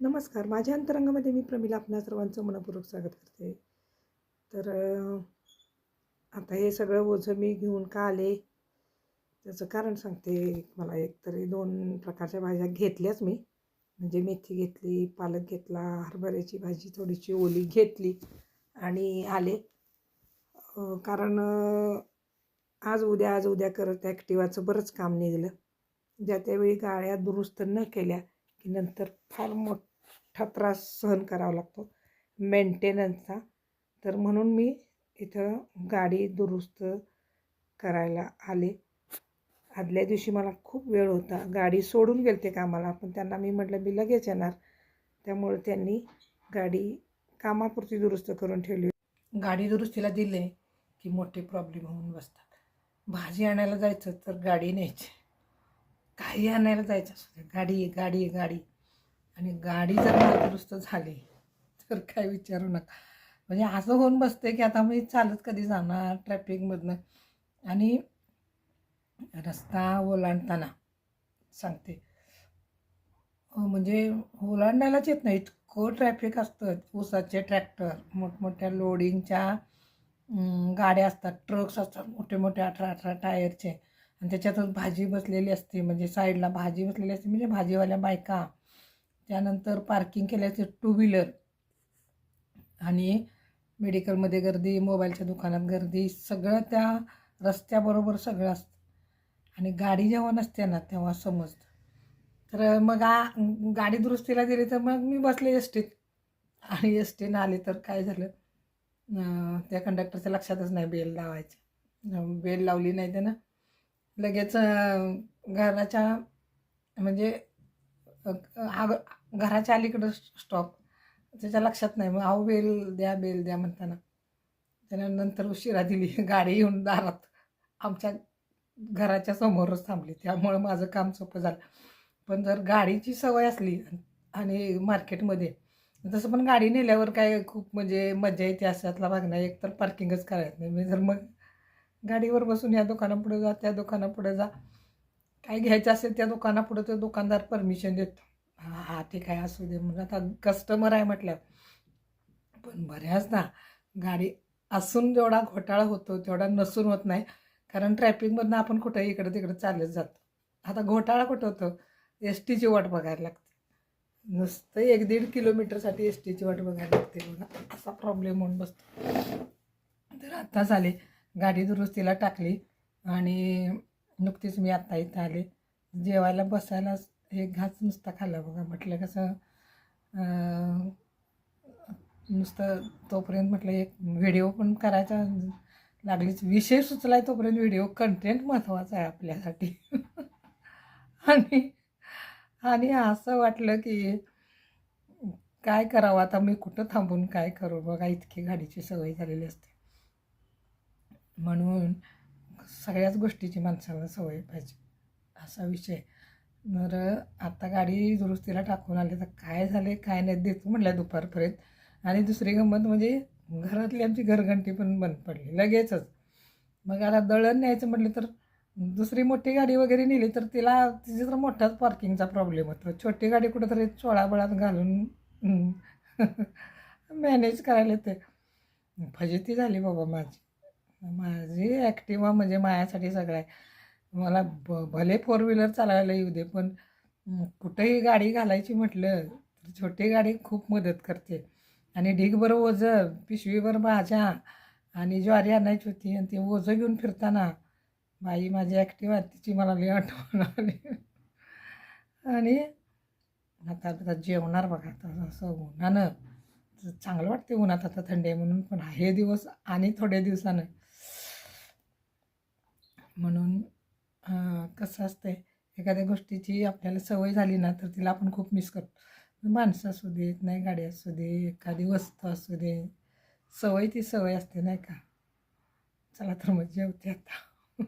नमस्कार. माझ्या अंतरंगामध्ये मी प्रमिला आपणा सर्वांचं मनपूर्वक स्वागत करते. तर आता हे सगळं ओझं मी घेऊन का आले? त्याचं कारण सांगते मला एक तरी दोन प्रकारच्या भाज्या घेतल्याच मी. म्हणजे मेथी घेतली पालक घेतला हरभऱ्याची भाजी थोडीशी ओली घेतली आणि आले. कारण आज उद्या आज उद्या करत ॲक्टिवाचं बरंच काम निघालं. ज्या त्यावेळी गाड्या दुरुस्त न केल्या की नंतर फार मोठं मोठा त्रास सहन करावा लागतो. मेंटेनन्सचा. तर म्हणून मी इथं गाडी दुरुस्त करायला आले. आदल्या दिवशी मला खूप वेळ होता. गाडी सोडून गेलते कामाला पण त्यांना मी म्हटलं मी लगेच येणार. त्यामुळे त्यांनी गाडी कामापुरती दुरुस्त करून ठेवली. गाडी दुरुस्तीला दिले की मोठे प्रॉब्लेम होऊन बसतात. भाजी आणायला जायचं तर गाडी न्यायची. काही आणायला जायचं असू गाडी आहे, गाडी आहे, गाडी. आणि गाडी जर दुरुस्त झाली तर काय विचारू नका. म्हणजे असं होऊन बसते की आता मी चालत कधी जाणार ट्रॅफिकमधनं? आणि रस्ता ओलांडताना सांगते. म्हणजे ओलांडायलाच येत नाही इतकं ट्रॅफिक असतं. ऊसाचे ट्रॅक्टर मोठमोठ्या लोडिंगच्या गाड्या असतात. ट्रक्स असतात. मोठे मोठे अठरा अठरा टायरचे. आणि त्याच्यातच भाजी बसलेली असते. म्हणजे साईडला भाजी बसलेली असते. म्हणजे भाजीवाल्या बायका त्यानंतर पार्किंग केल्याचे टू व्हीलर आणि मेडिकलमध्ये गर्दी मोबाईलच्या दुकानात गर्दी सगळं त्या रस्त्याबरोबर सगळं असतं. आणि गाडी जेव्हा नसते ना तेव्हा समजतं. तर मग आ गाडी दुरुस्तीला दिली तर मग मी बसले एस टीत आणि एस टीनं आली तर काय झालं? त्या कंडक्टरच्या लक्षातच नाही बेल लावायचं. बेल लावली नाही त्यानं. लगेच घराच्या म्हणजे आग घराच्या अलीकडं स्टॉप त्याच्या लक्षात नाही. मग अहो बेल द्या बेल द्या म्हणताना. त्यानंतर उशिरा दिली. गाडी येऊन दारात आमच्या घराच्या समोरच थांबली. त्यामुळं माझं काम सोपं झालं. पण जर गाडीची सवय असली आणि मार्केटमध्ये तसं पण गाडी नेल्यावर काय खूप म्हणजे मजा येते अशातला भाग नाही. एक तर पार्किंगच करायचं नाही. मी जर मग गाडीवर बसून या दुकानापुढे जा त्या दुकानापुढे जा काय घ्यायचं असेल त्या दुकानापुढं तो दुकानदार परमिशन देतो. हा हां ते काय असू दे म्हणून आता कस्टमर आहे म्हटलं पण बऱ्याचदा गाडी असून जेवढा घोटाळा होतो तेवढा नसून होत नाही. कारण ट्रॅफिकमधनं आपण कुठंही इकडं तिकडं चालत जातो. आता घोटाळा कुठं होतं? एस टीची वाट बघायला लागते. नुसतं एक दीड किलोमीटरसाठी एस टीची वाट बघायला लागते बघा. असा प्रॉब्लेम होऊन बसतो. तर आत्ता झाले गाडी दुरुस्तीला टाकली. आणि नुकतीच मी आत्ता इथं आले. जेवायला बसायला एक घास नुसता खाल्ला बघा. म्हटलं कसं नुसतं तोपर्यंत म्हटलं एक व्हिडिओ पण करायचा. लागलीच विषय सुचलाय तोपर्यंत व्हिडिओ कंटेंट महत्त्वाचा आहे आपल्यासाठी. आणि आणि असं वाटलं की काय करावं? आता मी कुठं थांबून काय करू? बघा इतकी गाडीची सवय झालेली असते. म्हणून सगळ्याच गोष्टीची माणसाला सवय पाहिजे. असा विषय. तर आता गाडी दुरुस्तीला टाकून आले तर काय झाले काय नाही देतो म्हटलं दुपारपर्यंत. आणि दुसरी गंमत म्हणजे घरातली आमची घरघंटी पण बंद पडली लगेचच. मग आता दळण न्यायचं म्हटलं तर दुसरी मोठी गाडी वगैरे नेली तर तिला तिची तर मोठाच पार्किंगचा प्रॉब्लेम होतो. छोटी गाडी कुठंतरी चोळाबळात घालून मॅनेज करायला ते फजिती झाली बाबा माझी. माझी ॲक्टिवा म्हणजे माझ्यासाठी सगळं आहे. मला ब भले फोर व्हीलर चालवायला येऊ दे पण कुठंही कुठेही गाडी घालायची म्हटलं तर छोटी गाडी खूप मदत करते. आणि ढीगभर ओझं पिशवीभर भाज्या आणि ज्वारी आणायची होती आणि ते ओझं घेऊन फिरताना बाई माझी ॲक्टिवा तिची मला लई आठवण आली. आणि आता आता जेवणार बघा आता असं उन्हानं चांगलं वाटते उन्हात आता थंडी आहे म्हणून पण हे दिवस आणि थोड्या दिवसानं म्हणून कसं कसं असतंय एखाद्या गोष्टीची आपल्याला सवय झाली ना तर तिला आपण खूप मिस करतो. माणसं असू देत नाही गाडी असू दे एखादी वस्तू असू दे सवय ती सवय असते नाही का? चला तर मग जेवते आता.